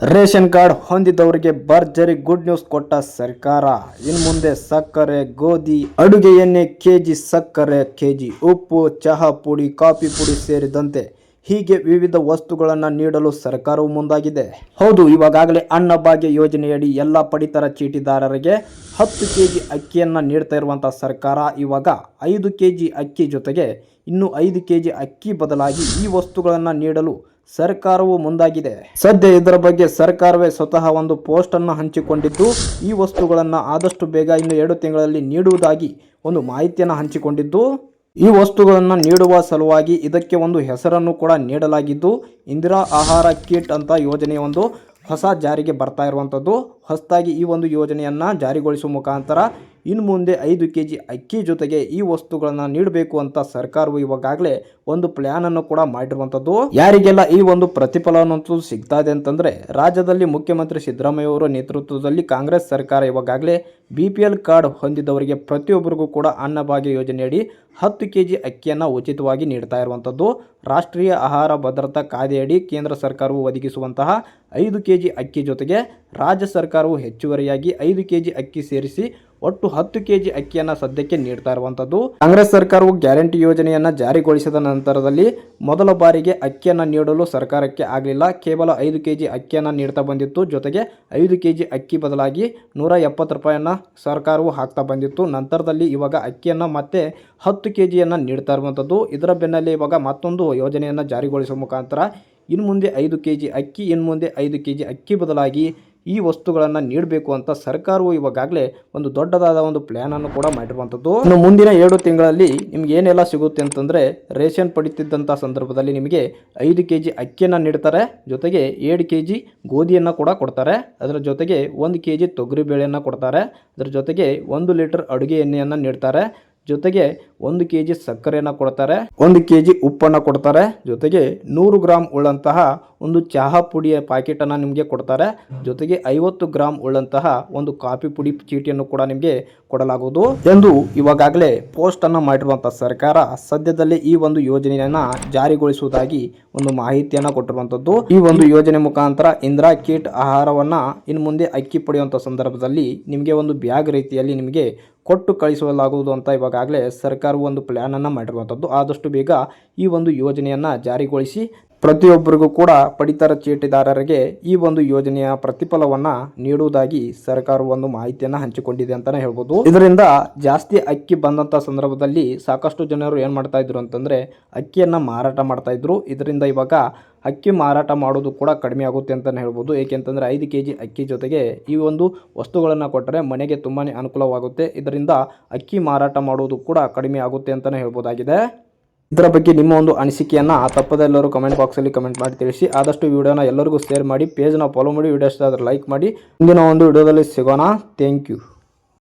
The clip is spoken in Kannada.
ರೇಷನ್ ಕಾರ್ಡ್ ಹೊಂದಿದವರಿಗೆ ಭರ್ಜರಿ ಗುಡ್ ನ್ಯೂಸ್ ಕೊಟ್ಟ ಸರ್ಕಾರ. ಇನ್ನು ಮುಂದೆ ಸಕ್ಕರೆ, ಗೋಧಿ, ಅಡುಗೆ ಎಣ್ಣೆ, ಕೆಜಿ ಸಕ್ಕರೆ, ಕೆಜಿ ಉಪ್ಪು, ಚಹಾ ಪುಡಿ, ಕಾಫಿ ಪುಡಿ ಸೇರಿದಂತೆ ಹೀಗೆ ವಿವಿಧ ವಸ್ತುಗಳನ್ನು ನೀಡಲು ಸರ್ಕಾರವು ಮುಂದಾಗಿದೆ. ಹೌದು ಇವಾಗಲೇ ಅನ್ನಭಾಗ್ಯ ಯೋಜನೆಯಡಿ ಎಲ್ಲ ಪಡಿತರ ಚೀಟಿದಾರರಿಗೆ ಹತ್ತು ಕೆ ಜಿ ಅಕ್ಕಿಯನ್ನು ನೀಡ್ತಾ ಇರುವಂಥ ಸರ್ಕಾರ ಇವಾಗ ಐದು ಕೆ ಜಿ ಅಕ್ಕಿ ಜೊತೆಗೆ ಇನ್ನು ಐದು ಕೆ ಜಿ ಅಕ್ಕಿ ಬದಲಾಗಿ ಈ ವಸ್ತುಗಳನ್ನು ನೀಡಲು ಸರ್ಕಾರವು ಮುಂದಾಗಿದೆ. ಸದ್ಯ ಇದರ ಬಗ್ಗೆ ಸರ್ಕಾರವೇ ಸ್ವತಃ ಒಂದು ಪೋಸ್ಟ್ ಅನ್ನು ಹಂಚಿಕೊಂಡಿದ್ದು, ಈ ವಸ್ತುಗಳನ್ನು ಆದಷ್ಟು ಬೇಗ ಇನ್ನು ಎರಡು ತಿಂಗಳಲ್ಲಿ ನೀಡುವುದಾಗಿ ಒಂದು ಮಾಹಿತಿಯನ್ನು ಹಂಚಿಕೊಂಡಿದ್ದು, ಈ ವಸ್ತುಗಳನ್ನು ನೀಡುವ ಸಲುವಾಗಿ ಇದಕ್ಕೆ ಒಂದು ಹೆಸರನ್ನು ಕೂಡ ನೀಡಲಾಗಿದ್ದು, ಇಂದಿರಾ ಆಹಾರ ಕಿಟ್ ಅಂತ ಯೋಜನೆಯ ಒಂದು ಹೊಸ ಜಾರಿಗೆ ಬರ್ತಾ ಇರುವಂಥದ್ದು ಹೊಸದಾಗಿ ಈ ಒಂದು ಯೋಜನೆಯನ್ನು ಜಾರಿಗೊಳಿಸುವ ಮುಖಾಂತರ ಇನ್ನು ಮುಂದೆ ಐದು ಕೆ ಜಿ ಅಕ್ಕಿ ಜೊತೆಗೆ ಈ ವಸ್ತುಗಳನ್ನು ನೀಡಬೇಕು ಅಂತ ಸರ್ಕಾರವು ಇವಾಗಲೇ ಒಂದು ಪ್ಲ್ಯಾನ್ ಅನ್ನು ಕೂಡ ಮಾಡಿರುವಂಥದ್ದು ಯಾರಿಗೆಲ್ಲ ಈ ಒಂದು ಪ್ರತಿಫಲ ಅನ್ನೋದು ಸಿಗ್ತಾ ಇದೆ ಅಂತಂದ್ರೆ, ರಾಜ್ಯದಲ್ಲಿ ಮುಖ್ಯಮಂತ್ರಿ ಸಿದ್ದರಾಮಯ್ಯ ಅವರ ನೇತೃತ್ವದಲ್ಲಿ ಕಾಂಗ್ರೆಸ್ ಸರ್ಕಾರ ಇವಾಗಲೇ ಬಿ ಪಿ ಎಲ್ ಕಾರ್ಡ್ ಹೊಂದಿದವರಿಗೆ ಪ್ರತಿಯೊಬ್ಬರಿಗೂ ಕೂಡ ಅನ್ನಭಾಗ್ಯ ಯೋಜನೆಯಡಿ ಹತ್ತು ಕೆ ಜಿ ಅಕ್ಕಿಯನ್ನು ಉಚಿತವಾಗಿ ನೀಡ್ತಾ ಇರುವಂಥದ್ದು ರಾಷ್ಟ್ರೀಯ ಆಹಾರ ಭದ್ರತಾ ಕಾಯ್ದೆಯಡಿ ಕೇಂದ್ರ ಸರ್ಕಾರವು ಒದಗಿಸುವಂತಹ ಐದು ಕೆ ಜಿ ಅಕ್ಕಿ ಜೊತೆಗೆ ರಾಜ್ಯ ಸರ್ಕಾರವು ಹೆಚ್ಚುವರಿಯಾಗಿ ಐದು ಕೆ ಜಿ ಅಕ್ಕಿ ಸೇರಿಸಿ ಒಟ್ಟು ಹತ್ತು ಕೆ ಜಿ ಅಕ್ಕಿಯನ್ನು ಸದ್ಯಕ್ಕೆ ನೀಡ್ತಾ ಇರುವಂಥದ್ದು ಕಾಂಗ್ರೆಸ್ ಸರ್ಕಾರವು ಗ್ಯಾರಂಟಿ ಯೋಜನೆಯನ್ನು ಜಾರಿಗೊಳಿಸಿದ ನಂತರದಲ್ಲಿ ಮೊದಲ ಬಾರಿಗೆ ಅಕ್ಕಿಯನ್ನು ನೀಡಲು ಸರ್ಕಾರಕ್ಕೆ ಆಗಲಿಲ್ಲ. ಕೇವಲ ಐದು ಕೆಜಿ ಅಕ್ಕಿಯನ್ನು ನೀಡ್ತಾ ಬಂದಿತ್ತು. ಜೊತೆಗೆ ಐದು ಕೆ ಜಿ ಅಕ್ಕಿ ಬದಲಾಗಿ ನೂರ ಎಪ್ಪತ್ತು ರೂಪಾಯಿಯನ್ನು ಸರ್ಕಾರವು ಹಾಕ್ತಾ ಬಂದಿತ್ತು. ನಂತರದಲ್ಲಿ ಇವಾಗ ಅಕ್ಕಿಯನ್ನು ಮತ್ತೆ ಹತ್ತು ಕೆ ಜಿಯನ್ನು ನೀಡ್ತಾ ಇರುವಂಥದ್ದು ಇದರ ಬೆನ್ನಲ್ಲೇ ಇವಾಗ ಮತ್ತೊಂದು ಯೋಜನೆಯನ್ನು ಜಾರಿಗೊಳಿಸುವ ಮುಖಾಂತರ ಇನ್ನು ಮುಂದೆ ಐದು ಕೆ ಜಿ ಅಕ್ಕಿ ಇನ್ನು ಮುಂದೆ ಐದು ಕೆ ಜಿ ಅಕ್ಕಿ ಬದಲಾಗಿ ಈ ವಸ್ತುಗಳನ್ನು ನೀಡಬೇಕು ಅಂತ ಸರ್ಕಾರವು ಇವಾಗಲೇ ಒಂದು ದೊಡ್ಡದಾದ ಒಂದು ಪ್ಲ್ಯಾನನ್ನು ಕೂಡ ಮಾಡಿರುವಂಥದ್ದು. ಇನ್ನು ಮುಂದಿನ ಎರಡು ತಿಂಗಳಲ್ಲಿ ನಿಮ್ಗೆ ಏನೆಲ್ಲ ಸಿಗುತ್ತೆ ಅಂತಂದರೆ ರೇಷನ್ ಪಡಿತಿದ್ದಂಥ ಸಂದರ್ಭದಲ್ಲಿ ನಿಮಗೆ ಐದು ಕೆ ಜಿ ಅಕ್ಕಿಯನ್ನು ನೀಡ್ತಾರೆ, ಜೊತೆಗೆ ಏಳು ಕೆ ಜಿ ಗೋಧಿಯನ್ನು ಕೂಡ ಕೊಡ್ತಾರೆ, ಅದರ ಜೊತೆಗೆ ಒಂದು ಕೆ ಜಿ ತೊಗರಿಬೇಳೆಯನ್ನು ಕೊಡ್ತಾರೆ, ಅದರ ಜೊತೆಗೆ ಒಂದು ಲೀಟರ್ ಅಡುಗೆ ಎಣ್ಣೆಯನ್ನು ನೀಡ್ತಾರೆ. ಜೊತೆಗೆ ಒಂದು ಕೆ ಜಿ ಸಕ್ಕರೆಯನ್ನು ಕೊಡ್ತಾರೆ. ಒಂದು ಕೆ ಜಿ ಉಪ್ಪನ್ನು ಕೊಡ್ತಾರೆ. ಜೊತೆಗೆ ನೂರು ಗ್ರಾಮ್ ಉಳ್ಳಂತಹ ಒಂದು ಚಹಾ ಪುಡಿಯ ಪ್ಯಾಕೆಟನ್ನು ನಿಮಗೆ ಕೊಡ್ತಾರೆ. ಜೊತೆಗೆ ಐವತ್ತು ಗ್ರಾಮ್ ಉಳ್ಳಂತಹ ಒಂದು ಕಾಫಿ ಪುಡಿ ಚೀಟಿಯನ್ನು ಕೂಡ ನಿಮಗೆ ಕೊಡಲಾಗುವುದು. ಎಂದು ಇವಾಗಲೇ ಪೋಸ್ಟ್ ಅನ್ನು ಮಾಡಿರುವಂಥ ಸರ್ಕಾರ ಸದ್ಯದಲ್ಲೇ ಈ ಒಂದು ಯೋಜನೆಯನ್ನ ಜಾರಿಗೊಳಿಸುವುದಾಗಿ ಒಂದು ಮಾಹಿತಿಯನ್ನು ಕೊಟ್ಟಿರುವಂಥದ್ದು ಈ ಒಂದು ಯೋಜನೆ ಮುಖಾಂತರ ಇಂದಿರಾ ಕಿಟ್ ಆಹಾರವನ್ನು ಇನ್ನು ಮುಂದೆ ಅಕ್ಕಿ ಪಡೆಯುವಂಥ ಸಂದರ್ಭದಲ್ಲಿ ನಿಮಗೆ ಒಂದು ಬ್ಯಾಗ್ ರೀತಿಯಲ್ಲಿ ನಿಮಗೆ ಕೊಟ್ಟು ಕಳಿಸಲಾಗುವುದು ಅಂತ ಇವಾಗಲೇ ಸರ್ಕಾರವು ಒಂದು ಪ್ಲ್ಯಾನನ್ನು ಮಾಡಿರುವಂಥದ್ದು. ಆದಷ್ಟು ಬೇಗ ಈ ಒಂದು ಯೋಜನೆಯನ್ನು ಜಾರಿಗೊಳಿಸಿ ಪ್ರತಿಯೊಬ್ಬರಿಗೂ ಕೂಡ ಪಡಿತರ ಚೀಟಿದಾರರಿಗೆ ಈ ಒಂದು ಯೋಜನೆಯ ಪ್ರತಿಫಲವನ್ನು ನೀಡುವುದಾಗಿ ಸರ್ಕಾರವು ಒಂದು ಮಾಹಿತಿಯನ್ನು ಹಂಚಿಕೊಂಡಿದೆ ಅಂತಲೇ ಹೇಳ್ಬೋದು. ಇದರಿಂದ ಜಾಸ್ತಿ ಅಕ್ಕಿ ಬಂದಂಥ ಸಂದರ್ಭದಲ್ಲಿ ಸಾಕಷ್ಟು ಜನರು ಏನು ಮಾಡ್ತಾ ಇದ್ರು ಅಂತಂದರೆ ಅಕ್ಕಿಯನ್ನು ಮಾರಾಟ ಮಾಡ್ತಾಯಿದ್ರು ಇದರಿಂದ ಇವಾಗ ಅಕ್ಕಿ ಮಾರಾಟ ಮಾಡೋದು ಕೂಡ ಕಡಿಮೆ ಆಗುತ್ತೆ ಅಂತಲೇ ಹೇಳ್ಬೋದು. ಏಕೆಂತಂದರೆ ಐದು ಕೆ ಜಿ ಅಕ್ಕಿ ಜೊತೆಗೆ ಈ ಒಂದು ವಸ್ತುಗಳನ್ನು ಕೊಟ್ಟರೆ ಮನೆಗೆ ತುಂಬಾ ಅನುಕೂಲವಾಗುತ್ತೆ. ಇದರಿಂದ ಅಕ್ಕಿ ಮಾರಾಟ ಮಾಡುವುದು ಕೂಡ ಕಡಿಮೆ ಆಗುತ್ತೆ ಅಂತಲೇ ಹೇಳ್ಬೋದಾಗಿದೆ. ಇದರ ಬಗ್ಗೆ ನಿಮ್ಮ ಒಂದು ಅನಿಸಿಕೆಯನ್ನು ತಪ್ಪದೆ ಎಲ್ಲರೂ ಕಮೆಂಟ್ ಬಾಕ್ಸಲ್ಲಿ ಕಮೆಂಟ್ ಮಾಡಿ ತಿಳಿಸಿ. ಆದಷ್ಟು ವಿಡಿಯೋನ ಎಲ್ಲರಿಗೂ ಶೇರ್ ಮಾಡಿ. ಪೇಜ್ನ ಫಾಲೋ ಮಾಡಿ. ವಿಡಿಯೋ ಇಷ್ಟ ಆದರೆ ಲೈಕ್ ಮಾಡಿ. ಮುಂದಿನ ಒಂದು ವಿಡಿಯೋದಲ್ಲಿ ಸಿಗೋಣ. Thank you